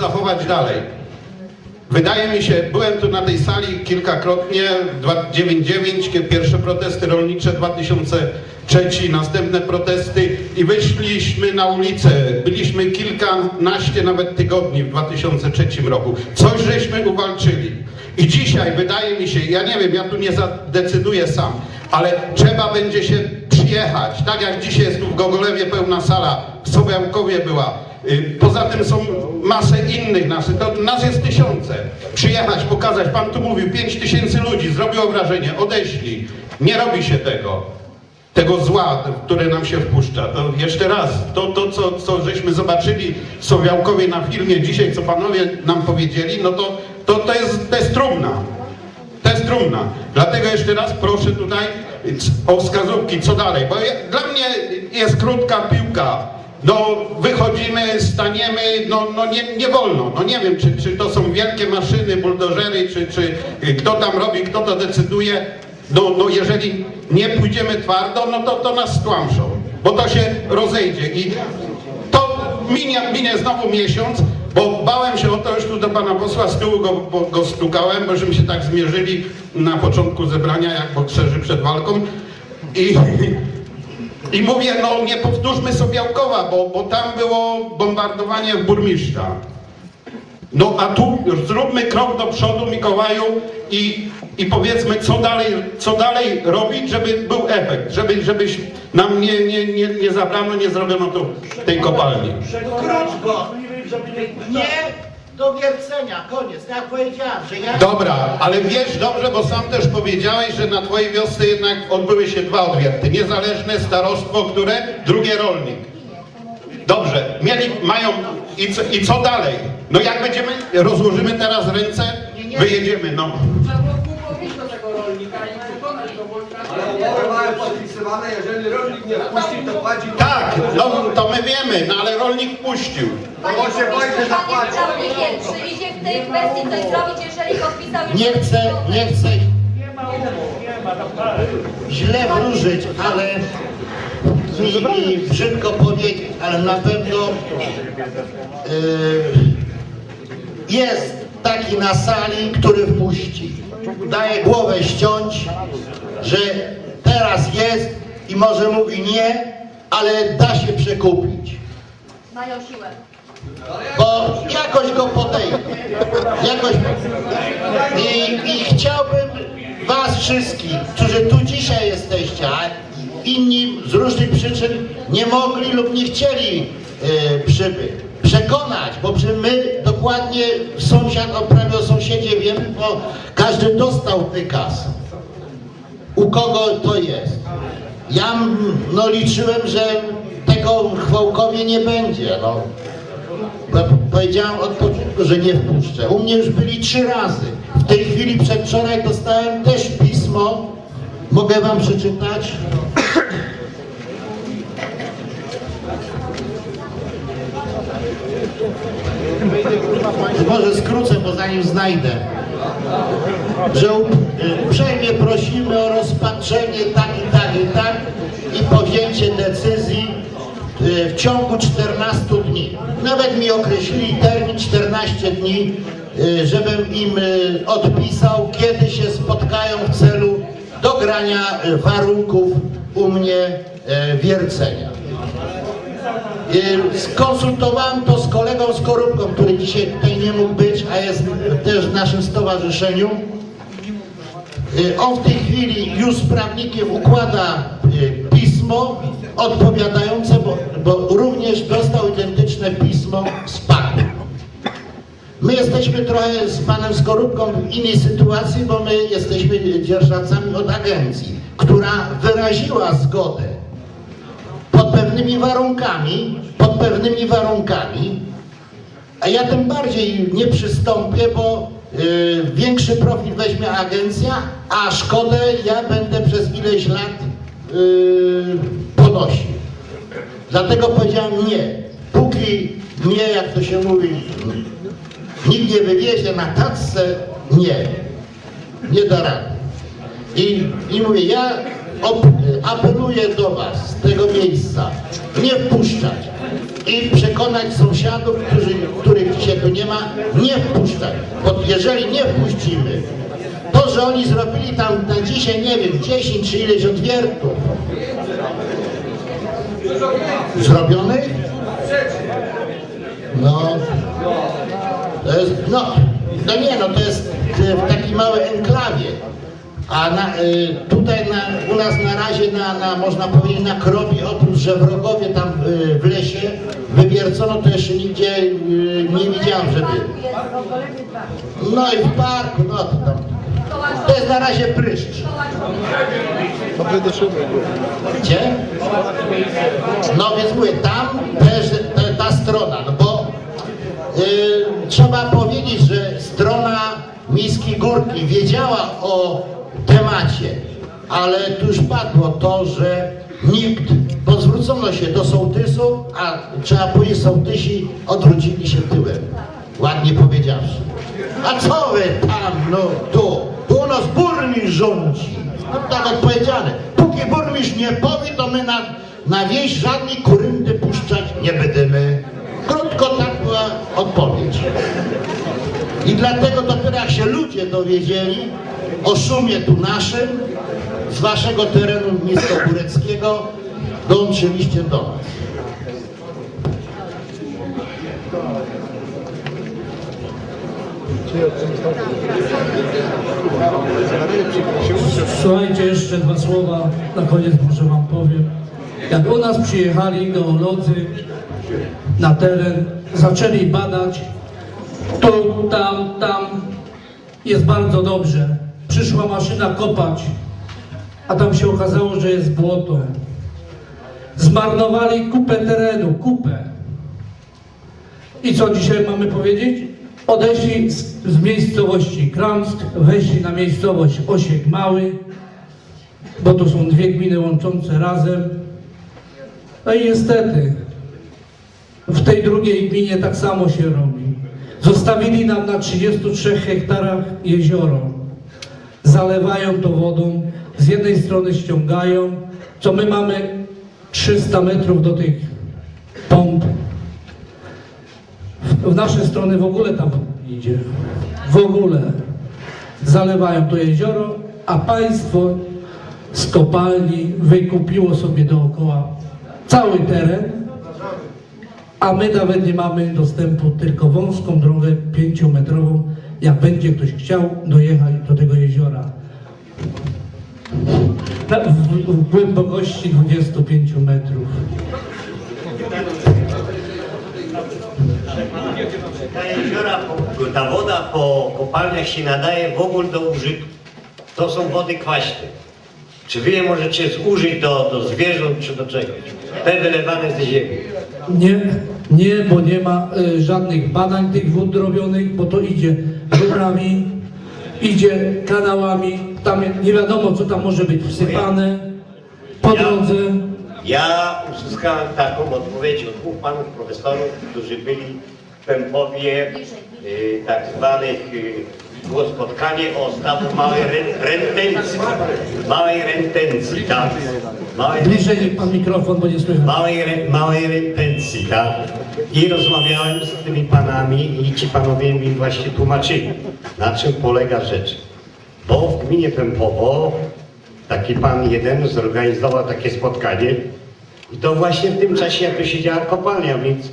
zachować dalej. Wydaje mi się, byłem tu na tej sali kilkakrotnie, dwa- 99, pierwsze protesty rolnicze, 2003, następne protesty i wyszliśmy na ulicę. Byliśmy kilkanaście nawet tygodni w 2003 roku. Coś żeśmy uwalczyli. I dzisiaj wydaje mi się, ja nie wiem, ja tu nie zadecyduję sam, ale trzeba będzie się przyjechać, tak jak dzisiaj jest tu w Gogolewie pełna sala, w Sobiałkowie była, Poza tym są masę innych naszych, to nas jest tysiące. Przyjechać, pokazać, pan tu mówił, pięć tysięcy ludzi, zrobiło wrażenie, odeszli. Nie robi się tego, tego zła, które nam się wpuszcza. To jeszcze raz, to, to co, co żeśmy zobaczyli w Sowiałkowie na filmie dzisiaj, co panowie nam powiedzieli, no to, to, to, jest, to jest trumna. To jest trumna. Dlatego jeszcze raz proszę tutaj o wskazówki, co dalej. Bo dla mnie jest krótka piłka. No wychodzimy, staniemy, no, no nie, nie wolno. No nie wiem, czy, czy to są wielkie maszyny, buldożery, czy, czy kto tam robi, kto to decyduje. No, no jeżeli nie pójdziemy twardo, no to, to nas stłamszą, bo to się rozejdzie. I to minie, minie znowu miesiąc, bo bałem się o to, już tu do pana posła z tyłu go, bo, go stukałem, się tak zmierzyli na początku zebrania, jak bokserzy przed walką. I, i mówię, no nie powtórzmy Sobiałkowa, bo, bo tam było bombardowanie w burmistrza. No a tu zróbmy krok do przodu, Mikołaju, i, i powiedzmy, co dalej, co dalej robić, żeby był efekt, żeby, żebyś nam nie, nie, nie, nie zabrano, nie zrobiono tu tej kopalni. Krótko. Nie do wiercenia, koniec. Tak jak powiedziałem, że ja... Dobra, ale wiesz dobrze, bo sam też powiedziałeś, że na twojej wiosce jednak odbyły się dwa odwierty. Niezależne starostwo, które? Drugie rolnik. Dobrze, mieli, mają i co, i co dalej? No jak będziemy, rozłożymy teraz ręce, wyjedziemy, no. Trzeba było tego rolnika i przekonać go, bo Ale umowy mają podpisywane, jeżeli rolnik nie wpuści, to płaci. Tak, no to my wiemy, no ale rolnik puścił. No bo się boi, że Panie zapłaci. prawnikiem, czy idzie w tej kwestii coś zrobić, jeżeli podpisał już... Nie chcę, nie chcę źle wróżyć, ale i, i brzydko powiedzieć, ale na pewno y, jest taki na sali, który wpuści. Daje głowę ściąć, że teraz jest i może mówi nie, ale da się przekupić. Mają siłę. bo jakoś go podejmę. Jakoś... I, I chciałbym was wszystkich, którzy tu dzisiaj jesteście, a inni z różnych przyczyn nie mogli lub nie chcieli e, przybyć, przekonać, bo my dokładnie sąsiad, o prawie o sąsiedzie wiemy, bo każdy dostał wykaz. U kogo to jest. Ja no, liczyłem, że tego w Chwałkowie nie będzie. No. Powiedziałem od początku, że nie wpuszczę. U mnie już byli trzy razy. W tej chwili przedwczoraj dostałem też pismo. Mogę wam przeczytać? Może skrócę, bo zanim znajdę. Że y, uprzejmie prosimy o rozpatrzenie tak i tak i tak podjęcie decyzji y, w ciągu 14 dni. Nawet mi określili termin 14 dni, y, żebym im y, odpisał, kiedy się spotkają w celu dogrania warunków u mnie wiercenia. Skonsultowałem to z kolegą z Korupką, który dzisiaj tutaj nie mógł być, a jest też w naszym stowarzyszeniu. On w tej chwili już z prawnikiem układa pismo odpowiadające, bo, bo również dostał identyczne pismo z paku. My jesteśmy trochę z panem Skorupką w innej sytuacji, bo my jesteśmy dzierżawcami od agencji, która wyraziła zgodę pod pewnymi warunkami, pod pewnymi warunkami, a ja tym bardziej nie przystąpię, bo y, większy profit weźmie agencja, a szkodę ja będę przez ileś lat y, ponosił. Dlatego powiedziałem nie. Póki nie, jak to się mówi, nikt nie wywiezie na tacce, nie. Nie da rady. I, I mówię, ja apeluję do Was z tego miejsca, nie wpuszczać i przekonać sąsiadów, którzy, których dzisiaj tu nie ma nie wpuszczać. Bo jeżeli nie wpuścimy, to, że oni zrobili tam na dzisiaj, nie wiem, 10 czy ileś odwiertów zrobionych, no, to jest, no, no nie, no to jest e, w takiej małej enklawie. A na, y, tutaj na, u nas na razie, na, na, można powiedzieć, na krobi, oprócz że wrogowie tam y, w lesie wywiercono, to jeszcze nigdzie y, nie widziałem, żeby... No i w parku, no to tam. To jest na razie pryszcz. Gdzie? No więc mówię, tam też ta, ta strona, no bo y, trzeba powiedzieć, że strona Miski Górki wiedziała o temacie, ale tu już padło to, że nikt, bo zwrócono się do sołtysów, a trzeba powiedzieć, sołtysi odwrócili się tyłem, ładnie powiedziawszy. A co wy tam, no tu, nas burmistrz rządzi. No tak jak powiedziane, póki burmistrz nie powie, to my na, na wieś żadnej kuryndy puszczać nie będziemy. Krótko tak była odpowiedź. I dlatego dopiero jak się ludzie dowiedzieli o szumie tu naszym, z waszego terenu niskogóreckiego, dołączyliście do nas. Słuchajcie, jeszcze dwa słowa, na koniec może wam powiem. Jak u nas przyjechali geolodzy na teren, zaczęli badać, tu, tam, tam, jest bardzo dobrze. Przyszła maszyna kopać, a tam się okazało, że jest błoto. Zmarnowali kupę terenu, kupę. I co dzisiaj mamy powiedzieć? Odeszli z, z miejscowości Kramsk, weszli na miejscowość Osiek Mały, bo to są dwie gminy łączące razem. No i niestety, w tej drugiej gminie tak samo się robi. Zostawili nam na 33 hektarach jezioro. Zalewają to wodą, z jednej strony ściągają, co my mamy 300 metrów do tych w nasze strony w ogóle tam idzie. W ogóle. Zalewają to jezioro, a państwo z kopalni wykupiło sobie dookoła cały teren, a my nawet nie mamy dostępu, tylko wąską drogę pięciometrową, jak będzie ktoś chciał dojechać do tego jeziora. W, w głębokości 25 metrów. Ta jeziora, ta woda po kopalniach się nadaje w ogóle do użytku. To są wody kwaśne. Czy wy je możecie zużyć do, do zwierząt czy do czegoś? Te wylewane ze ziemi. Nie, nie, bo nie ma y, żadnych badań tych wód robionych, bo to idzie rurami, idzie kanałami, tam nie wiadomo co tam może być wsypane po Ja- drodze. Ja uzyskałem taką odpowiedź od dwóch panów profesorów, którzy byli w Pępowie y, tak zwanych y, było spotkanie o stawu małej re- retencji. Małej retencji, tak. Małej Bliżej pan mikrofon, bo nie słychać. małej, re- małej retencji, tak? I rozmawiałem z tymi panami i ci panowie mi właśnie tłumaczyli, na czym polega rzecz. Bo w gminie Pępowo taki pan jeden zorganizował takie spotkanie i to właśnie w tym czasie, jak to się działa kopalnia, więc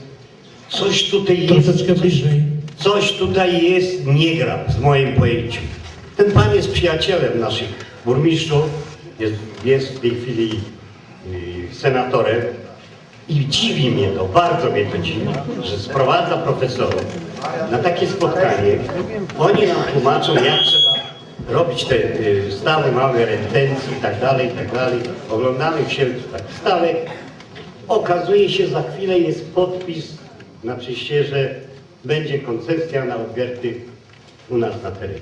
coś tutaj jest, Troszeczkę bliżej. coś tutaj jest, nie gra w moim pojęciu. Ten pan jest przyjacielem naszych burmistrzów, jest, jest w tej chwili y, senatorem i dziwi mnie to, bardzo mnie to dziwi, że sprowadza profesorów na takie spotkanie. Oni nam tłumaczą, jak trzeba robić te y, stawy małe retencji i tak dalej, i tak dalej. Oglądamy w Sielcu taki stawek. Okazuje się, za chwilę jest podpis na czyście, że będzie koncesja na odwierty u nas na terenie.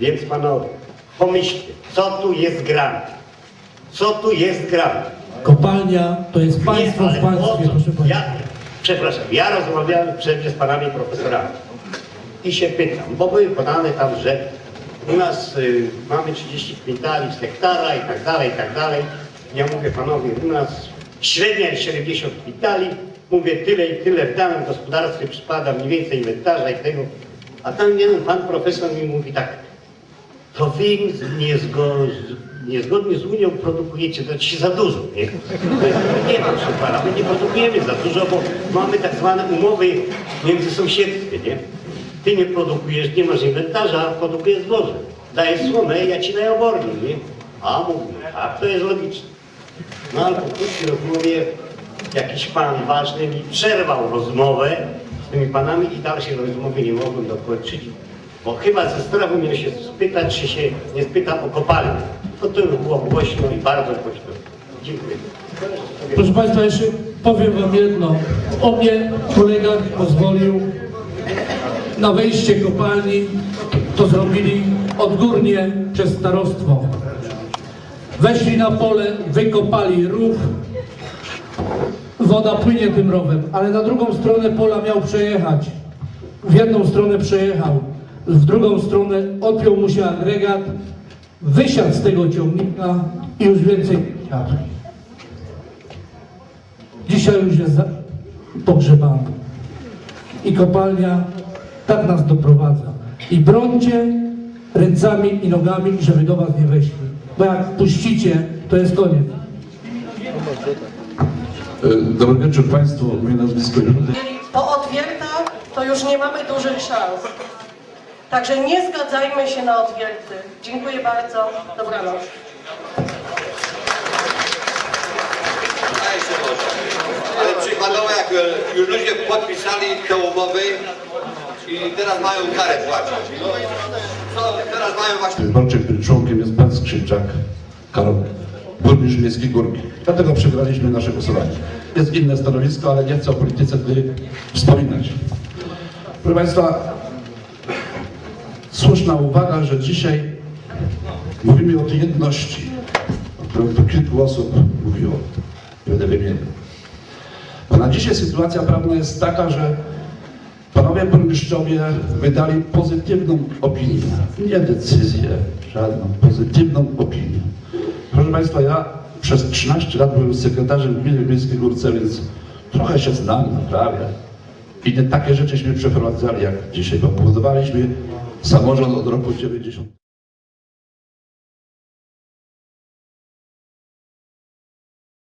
Więc panowie, pomyślcie, co tu jest grane? Co tu jest grane? Kopalnia to jest państwo Nie, w państwie, proszę państwa. Ja, przepraszam, ja rozmawiałem wcześniej z panami profesorami i się pytam, bo były podane tam, że u nas y, mamy 30 kwintali z hektara i tak dalej, i tak dalej. Ja mówię panowie, u nas średnia jest 70 kwintali, mówię tyle i tyle w danym gospodarstwie przypada mniej więcej inwentarza i tego, a tam jeden pan profesor mi mówi tak, to wy niezgo, niezgodnie z Unią produkujecie, za dużo, nie? Mówię, Nie, proszę pana, my nie produkujemy za dużo, bo mamy tak zwane umowy międzysąsiedzkie, nie? Ty nie produkujesz, nie masz inwentarza, a produkujesz zboże. Dajesz słomę, ja ci daję obornik, nie? A mówi, tak, to jest logiczne. No ale po krótkiej rozmowie jakiś pan ważny mi przerwał rozmowę z tymi panami i dalszej rozmowy nie mogłem dokończyć, bo chyba ze strachu miał się spytać, czy się nie spytam o kopalnię. No to już było głośno i bardzo głośno. Dziękuję. Proszę Państwa, jeszcze powiem Wam jedno. O mnie kolega pozwolił na wejście kopalni. To zrobili odgórnie przez starostwo. Weszli na pole, wykopali rów. Woda płynie tym rowem, ale na drugą stronę pola miał przejechać. W jedną stronę przejechał, w drugą stronę odpiął mu się agregat, wysiadł z tego ciągnika i już więcej nie. Dzisiaj już jest pogrzebany. I kopalnia tak nas doprowadza. I brońcie ręcami i nogami, żeby do was nie weszli. Bo jak puścicie, to jest koniec. E, Dobry wieczór Państwu, moje nazwisko Judy. Po odwiertach to już nie mamy dużych szans. Także nie zgadzajmy się na odwierty. Dziękuję bardzo. Dobranoc. Ale przykładowo jak e, już ludzie podpisali te umowy i teraz mają karę płacić. No, co teraz mają właśnie Wyborczym, który członkiem jest pan Skrzypczak, Karol, burmistrz miejski Górki. Dlatego przegraliśmy nasze głosowanie. Jest inne stanowisko, ale nie chcę o polityce tutaj wspominać. Proszę Państwa, słuszna uwaga, że dzisiaj mówimy o tej jedności, o której tu kilku osób mówiło. Będę wymieniał. Bo na dzisiaj sytuacja prawna jest taka, że Panowie burmistrzowie wydali pozytywną opinię, nie decyzję, żadną, pozytywną opinię. Proszę Państwa, ja przez 13 lat byłem sekretarzem gminy Miejskiej Górce, więc trochę się znam, naprawdę. I nie takie rzeczyśmy przeprowadzali jak dzisiaj, bo budowaliśmy samorząd od roku 90.